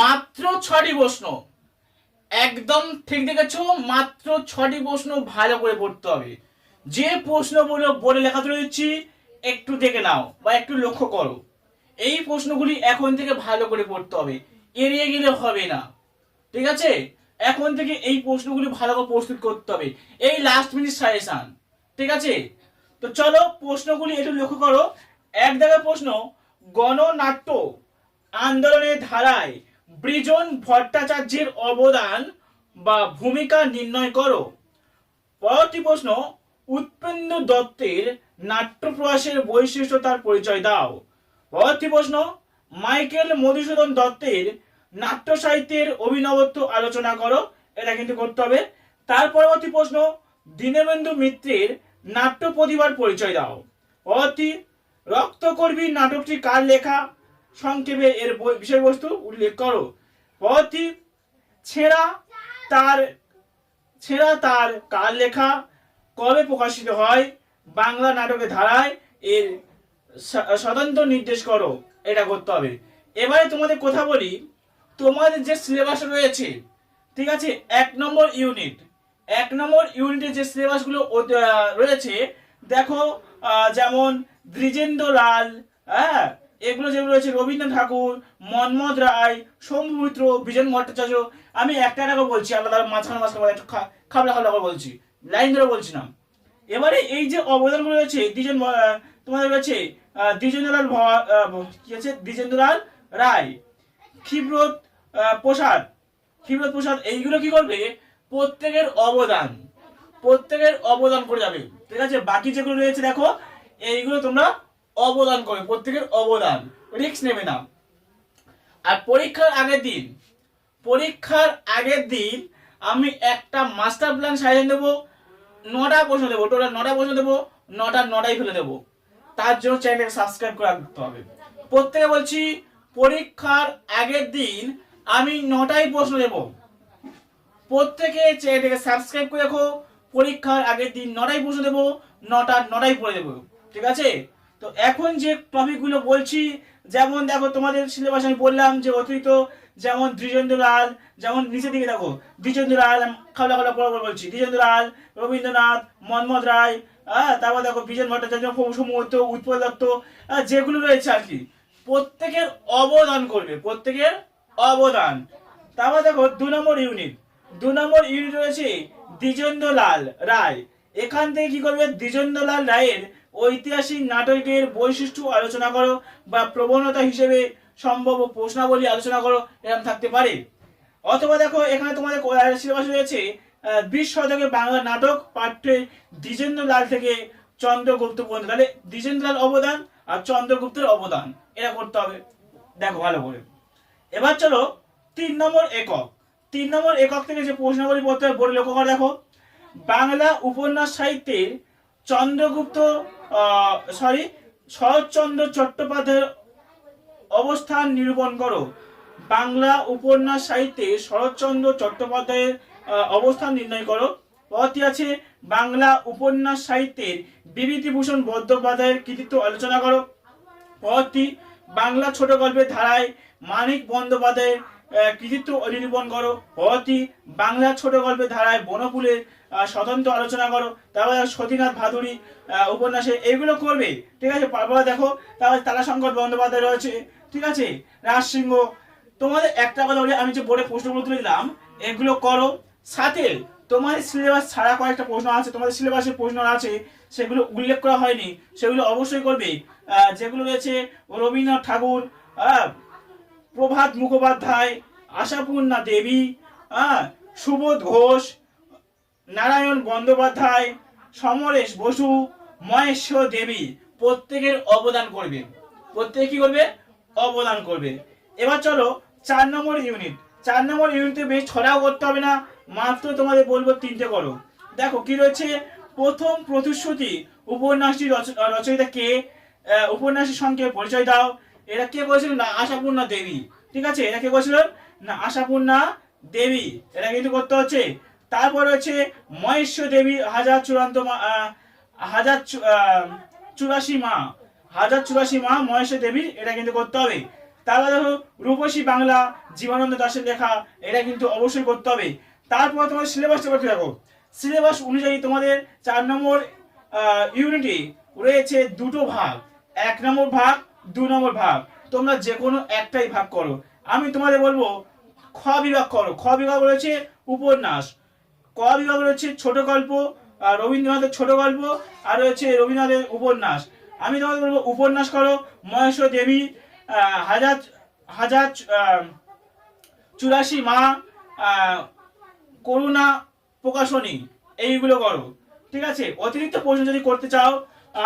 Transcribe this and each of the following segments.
মাত্র ছটি প্রশ্ন। একদম ঠিক দেখেছ, মাত্র ছটি প্রশ্ন ভালো করে পড়তে হবে। যে প্রশ্নগুলো বলে লেখা রয়েছি একটু দেখে নাও বা একটু লক্ষ্য করো। এই প্রশ্নগুলি এখন থেকে ভালো করে পড়তে হবে, এড়িয়ে গেলে হবে না। ঠিক আছে? এখন থেকে এই প্রশ্নগুলি ভালো করে প্রস্তুত করতে হবে। এই লাস্ট মিনিট সাজেশান ঠিক আছে? তো চলো প্রশ্নগুলি একটু লক্ষ্য করো। এক জায়গায় প্রশ্ন, গণনাট্য আন্দোলনের ধারায় বৃজন ভট্টাচার্যের অবদান বা ভূমিকা নির্ণয় করো। পরবর্তী প্রশ্ন উৎপেন্দ্র দত্তের নাট্যপ্রয়াসের বৈশিষ্ট্য তার পরিচয় দাও। পরবর্তী প্রশ্ন, মাইকেল মধুসূদন দত্তের নাট্য সাহিত্যের অভিনবত্ব আলোচনা করো। এটা কিন্তু করতে হবে। তার পরবর্তী প্রশ্ন, দীনবন্ধু মিত্রের নাট্য প্রতিভার পরিচয় দাও। পরবর্তী, রক্তকর্মী নাটকটি কার লেখা? সংক্ষেপে এর বিষয়বস্তু উল্লেখ করো। পরবর্তী ছেঁড়া তার ছেঁড়া তার কার লেখা কবে প্রকাশিত হয়? বাংলা নাটকের ধারায় এর স্বতন্ত্র নির্দেশ করো। এটা করতে হবে। এবারে তোমাদের কথা বলি। তোমাদের যে সিলেবাস রয়েছে, ঠিক আছে? এক নম্বর ইউনিট এক নম্বর ইউনিটে যে সিলেবাসগুলো রয়েছে, দেখো যেমন দ্বিজেন্দ্র লাল হ্যাঁ? এগুলো যেগুলো রয়েছে, রবীন্দ্রনাথ ঠাকুর মন্মথ রায়, শম্ভু মিত্র, বিজন ভট্টাচার্য, আমি একটা করে বলছি, আলাদা মাঝখানে মাঝখানে একটু খাবলা খাবলা করে বলছি, লাইন ধরে বলছি না। এবারে এই যে অবদানগুলো রয়েছে, দ্বিজন তোমাদের রয়েছে দ্বিজেন্দ্রলাল কি আছে? দ্বিজেন্দ্রলাল রায় ক্ষিব্রত প্রসাদ ক্ষিব্রত প্রসাদ, এইগুলো কি করবে? প্রত্যেকের অবদান প্রত্যেকের অবদান করে যাবে। ঠিক আছে? বাকি যেগুলো রয়েছে, দেখো, এইগুলো তোমরা অবদান করে, প্রত্যেকের অবদান রিস্ক নেবে না। আর পরীক্ষার আগের দিন, পরীক্ষার আগের দিন আমি একটা মাস্টার প্ল্যান সাজিয়ে দেবো নটা প্রশ্ন দেবো টোটাল নটা প্রশ্ন দেবো, নটা নটাই ফেলে দেবো। তার জন্য চ্যানেলটাকে সাবস্ক্রাইব করে রাখতে হবে। প্রত্যেকে বলছি, পরীক্ষার আগের দিন আমি নটাই প্রশ্ন দেবো। প্রত্যেকে চ্যানেলটাকে সাবস্ক্রাইব করে রাখো, পরীক্ষার আগের দিন নটাই প্রশ্ন দেবো, নটা নটাই পড়ে দেবো। ঠিক আছে? তো এখন যে টপিকগুলো বলছি, যেমন দেখো তোমাদের সিলেবাস আমি বললাম যে অতিরিক্ত যেমন দ্বিজেন্দ্র লাল যেমন নিচের দিকে দেখো দ্বিজেন্দ্র লাল খাওয়া খাওয়া পড়া বলছি দ্বিজেন্দ্র লাল রবীন্দ্রনাথ, মনমোহন রায় হ্যাঁ তারপর দেখো বিজন ভট্টাচার্য সমুদ্র উৎপল দত্ত যেগুলো রয়েছে আর কি, প্রত্যেকের অবদান করবে, প্রত্যেকের অবদান। তারপর দেখো দু নম্বর ইউনিট দু নম্বর ইউনিট রয়েছে দ্বিজেন্দ্র লাল রায়। এখান থেকে কি করবে? দ্বিজেন্দ্র লাল রায়ের ঐতিহাসিক নাটকের বৈশিষ্ট্য আলোচনা করো বা প্রবণতা হিসেবে সম্ভব প্রশ্নাবলী আলোচনা করো, এরকম থাকতে পারে। অথবা দেখো, এখানে তোমাদের সিলেবাস রয়েছে বিশ শতকে বাংলা নাটক পাঠ্যে দ্বিজেন্দ্রলাল থেকে চন্দ্রগুপ্ত পর্যন্ত। তাহলে দ্বিজেন্দ্রলাল অবদান আর চন্দ্রগুপ্তের অবদান এটা করতে হবে। দেখো ভালো করে। এবার চলো, তিন নম্বর একক। তিন নম্বর একক থেকে যে প্রশ্নাবলী পড়তে হবে বোর্ডে লক্ষ্য করে দেখো। বাংলা উপন্যাস সাহিত্যের চন্দ্রগুপ্ত সরি শরৎচন্দ্র চট্টোপাধ্যায়ের অবস্থান নিরূপণ করো। বাংলা উপন্যাস সাহিত্যে শরৎচন্দ্র চট্টোপাধ্যায়ের অবস্থান নির্ণয় করো। পথটি আছে বাংলা উপন্যাস সাহিত্যের বিভূতিভূষণ বন্দ্যোপাধ্যায়ের কৃতিত্ব আলোচনা করো। পথটি বাংলা ছোট গল্পের ধারায় মানিক বন্দ্যোপাধ্যায়ের কৃতিত্ব নিরূপণ করো। পথটি বাংলা ছোট গল্পের ধারায় বনফুলের আহ, স্বতন্ত্র আলোচনা করো, তারপরে সতীনাথ ভাদুরী উপন্যাসে এইগুলো করবে, ঠিক আছে? তারপরে দেখো, তারপরে তারাশঙ্কর বন্দ্যোপাধ্যায় রয়েছে, ঠিক আছে? রাজসিংহ, তোমাদের একটা কথা বলি, আমি যে বোর্ডে প্রশ্নগুলো তুলে দিলাম, এগুলো করো। সাথে তোমাদের সিলেবাস ছাড়া কয়েকটা প্রশ্ন আছে, তোমাদের সিলেবাসের প্রশ্ন আছে, সেগুলো উল্লেখ করা হয়নি, সেগুলো অবশ্যই করবে। যেগুলো রয়েছে, রবীন্দ্রনাথ ঠাকুর প্রভাত মুখোপাধ্যায়, আশাপূর্ণা দেবী হ্যাঁ সুবোধ ঘোষ নারায়ণ বন্দ্যোপাধ্যায়, সমরেশ বসু, মহেশ্বর দেবী প্রত্যেকের অবদান করবে। প্রত্যেকে কি করবে? অবদান করবে। এবার চলো চার নম্বর ইউনিট চার নম্বর ইউনিটে বেশ ছড়াও করতে হবে না, মাত্র তোমাদের বলব তিনটে করো। দেখো কি রয়েছে? প্রথম প্রতিশ্রুতি উপন্যাসটি রচ- রচয়িতা কে? উপন্যাসের সঙ্গে পরিচয় দাও। এটা কে বলেছিলেন না, আশাপূর্ণা দেবী। ঠিক আছে? এটা কে বলেছিলেন না, আশাপূর্ণা দেবী। এটা কিন্তু করতে হচ্ছে তারপর হচ্ছে মহেশ্বর দেবী, হাজার চূড়ান্ত মা হাজার চুরাশি মা, হাজার চুরাশি মা মহেশ্বর দেবীর এটা কিন্তু করতে হবে। তারপর দেখো, রূপসী বাংলা, জীবনানন্দ দাসের লেখা, এটা কিন্তু অবশ্যই করতে হবে। তারপর তোমাদের সিলেবাসটা করতে দেখো সিলেবাস অনুযায়ী তোমাদের চার নম্বর ইউনিটে রয়েছে দুটো ভাগ। এক নম্বর ভাগ, দু নম্বর ভাগ। তোমরা যে কোনো একটাই ভাগ করো। আমি তোমাদের বলব, খ বিভাগ করো। খ বিভাগ রয়েছে উপন্যাস। ক বিভাগ রয়েছে ছোট গল্প রবীন্দ্রনাথের ছোট গল্প, আর রয়েছে রবীন্দ্রনাথের উপন্যাস। আমি তোমাদের বলব, উপন্যাস করো মহেশ দেবী হাজার হাজার চুরাশি মা করুণা প্রকাশনী, এইগুলো করো, ঠিক আছে? অতিরিক্ত প্রশ্ন যদি করতে চাও,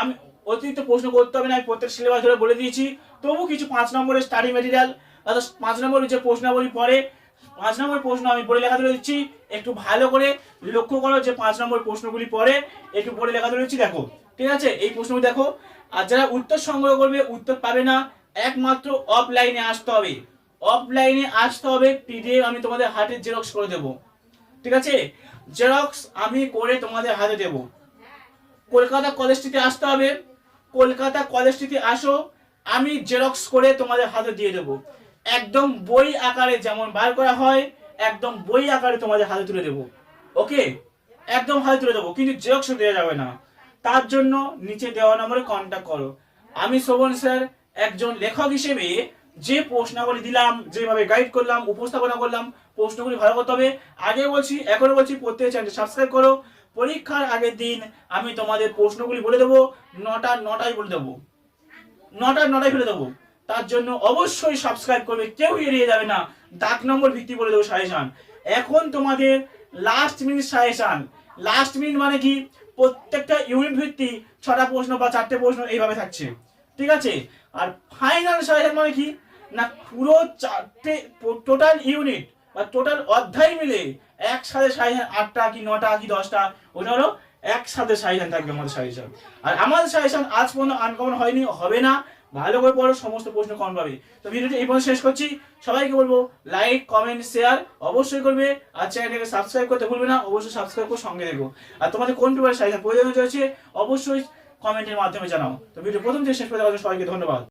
আমি, অতিরিক্ত প্রশ্ন করতে হবে না, আমি প্রত্যেক সিলেবাস ধরে বলে দিয়েছি। তবু কিছু পাঁচ নম্বরের স্টাডি মেটেরিয়াল অর্থাৎ পাঁচ নম্বরের যে প্রশ্নাবলী পড়ে পাঁচ নম্বর প্রশ্ন আমি বলে লেখা তুলে দিচ্ছি। একটু ভালো করে লক্ষ্য করো যে পাঁচ নম্বর প্রশ্নগুলি পরে একটু পড়ে লেখা তুলে দিচ্ছি, দেখো। ঠিক আছে? এই প্রশ্নগুলি দেখো। আর যারা উত্তর সংগ্রহ করবে, উত্তর পাবে না। একমাত্র অফলাইনে আসতে হবে। অফলাইনে আসতে হবে পিডিএফ আমি তোমাদের হাতে জেরক্স করে দেবো। ঠিক আছে? জেরক্স আমি করে তোমাদের হাতে দেব। কলকাতা কলেজটিতে আসতে হবে। কলকাতা কলেজটিতে আসো। আমি জেরক্স করে তোমাদের হাতে দিয়ে দেব। একদম বই আকারে যেমন বার করা হয়, একদম বই আকারে তোমাদের হাতে তুলে দেবো। ওকে? একদম হাতে তুলে দেবো, কিন্তু জেরক্স দেওয়া যাবে না। তার জন্য নিচে দেওয়া নম্বরে কন্ট্যাক্ট করো। আমি শোভন স্যার একজন লেখক হিসেবে যে প্রশ্নাবলী দিলাম, যেভাবে গাইড করলাম, উপস্থাপনা করলাম, প্রশ্নগুলি ভালো করতে হবে। আগে বলছি এখনও বলছি প্রত্যেক চ্যানেল সাবস্ক্রাইব করো। পরীক্ষার আগের দিন আমি তোমাদের প্রশ্নগুলি বলে দেবো নটা নটায় বলে দেবো। নটা নটায় ফেলে দেবো। তার জন্য অবশ্যই সাবস্ক্রাইব করবে, কেউ এড়িয়ে যাবে না। ডাক নম্বর ভিত্তি বলে দেবো সাজেশন এখন তোমাদের last minute suggestion last minute মানে কি? প্রত্যেকটা ইউনিট ভিত্তি ছটা প্রশ্ন বা চারটে প্রশ্ন এইভাবে থাকছে। ঠিক আছে? আর ফাইনাল সাজেশন মানে কি? না, পুরো চারটে টোটাল ইউনিট বা টোটাল অধ্যায় মিলে একসাথে সাজেশন আটটা কি নটা কি দশটা ওটা হলো একসাথে সাজেশন থাকবে আমাদের সাজেশন আর আমাদের সাজেশন আজ পর্যন্ত আনকমন হয়নি, হবে না। ভালো করে পড়ো, সমস্ত প্রশ্ন কম পাবে। তো ভিডিওটি এই পর্যন্ত শেষ করছি। সবাইকে বলব লাইক কমেন্ট শেয়ার অবশ্যই করবে। আর চ্যানেলটাকে সাবস্ক্রাইব করতে ভুলবে না, অবশ্যই সাবস্ক্রাইব করে সঙ্গে দেখো আর তোমাদের কোন পেপার সাইজ প্রয়োজন হয়েছে অবশ্যই কমেন্টের মাধ্যমে জানাও। তো ভিডিও প্রথম থেকে শেষ পর্যন্ত সবাইকে ধন্যবাদ।